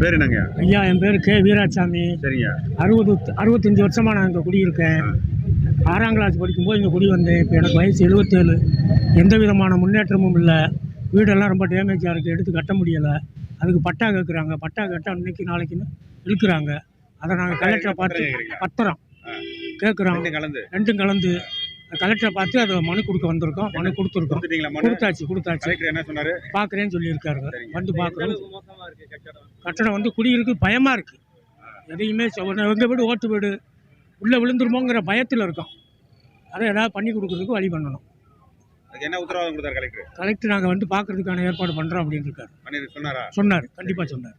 பேர் என்னங்க? ஐயா என் பேர் கே வீராசாமி. சரிங்க. அறுபது அறுபத்தஞ்சி வருஷமாக நான் இங்கே குடியிருக்கேன் ஆறாம் கிளாஸ் படிக்கும்போது இங்கே குடி வந்தேன். இப்போ எனக்கு வயசு எழுபத்தேழு எந்த விதமான முன்னேற்றமும் இல்லை. வீடெல்லாம் ரொம்ப டேமேஜாக இருக்குது எடுத்து கட்ட முடியலை. அதுக்கு பட்டா கேட்குறாங்க பட்டா கேட்டால் இன்னைக்கு நாளைக்குன்னு இழுக்கிறாங்க. அதை நாங்கள் கலெக்டரை பார்த்து? பத்திரம். கேட்குறோம் ரெண்டும் கலந்து. கலெக்டரை பார்த்து அதை மனு கொடுக்க வந்திருக்கோம். மனு கொடுத்துருக்கோம். கொடுத்தாச்சு கொடுத்தாச்சு. என்ன சொன்னாரு? பார்க்குறேன்னு சொல்லியிருக்காருங்க சரிங்க. வந்து பார்க்குறோம் கட்டடம் வந்து? குடியிருக்கு பயமாக இருக்குது எதையுமே எங்கள் வீடு ஓட்டு வீடு உள்ளே விழுந்துருமோங்கிற பயத்தில் இருக்கோம். அதை ஏதாவது பண்ணி கொடுக்குறதுக்கு வழி பண்ணணும். என்ன உத்தரவாதம் கொடுத்தாரு கலெக்டர் கலெக்டர் நாங்கள் வந்து பார்க்கறதுக்கான ஏற்பாடு பண்ணுறோம் அப்படின்னு இருக்காரு. சொன்னாரா? சொன்னார். கண்டிப்பாக சொன்னார்.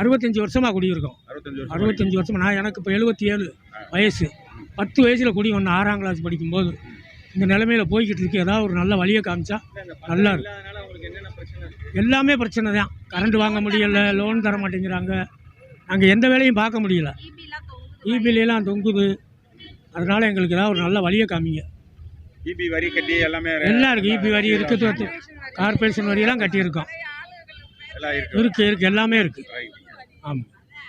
அறுபத்தஞ்சி வருஷமாக குடியிருக்கோம். அறுபத்தஞ்சு வருஷம் அறுபத்தஞ்சி வருஷமா. நான் எனக்கு இப்போ எழுபத்தி ஏழு வயசு. பத்து வயசில் குடி வந்தேன் ஆறாம் கிளாஸ் படிக்கும்போது இந்த நிலைமையில போய்கிட்டு இருக்கு. ஏதாவது ஒரு நல்ல வழியை காமிச்சா நல்லா இருக்கும். எல்லாமே பிரச்சனை தான். கரண்ட் வாங்க முடியல லோன் தர மாட்டேங்கிறாங்க. நாங்கள் எந்த வேலையும் பார்க்க முடியல. இபிலாம் தொங்குது. அதனால எங்களுக்கு ஏதாவது ஒரு நல்ல வழியை காமிங்க. இபி வரி கட்டி எல்லாமே எல்லாம் இருக்குது இபி வரி இருக்குது கார்பரேஷன் வரியெல்லாம் கட்டியிருக்கோம். எல்லாம் இருக்கு. இருக்கு இருக்கு. எல்லாமே இருக்குது. ஆமாம்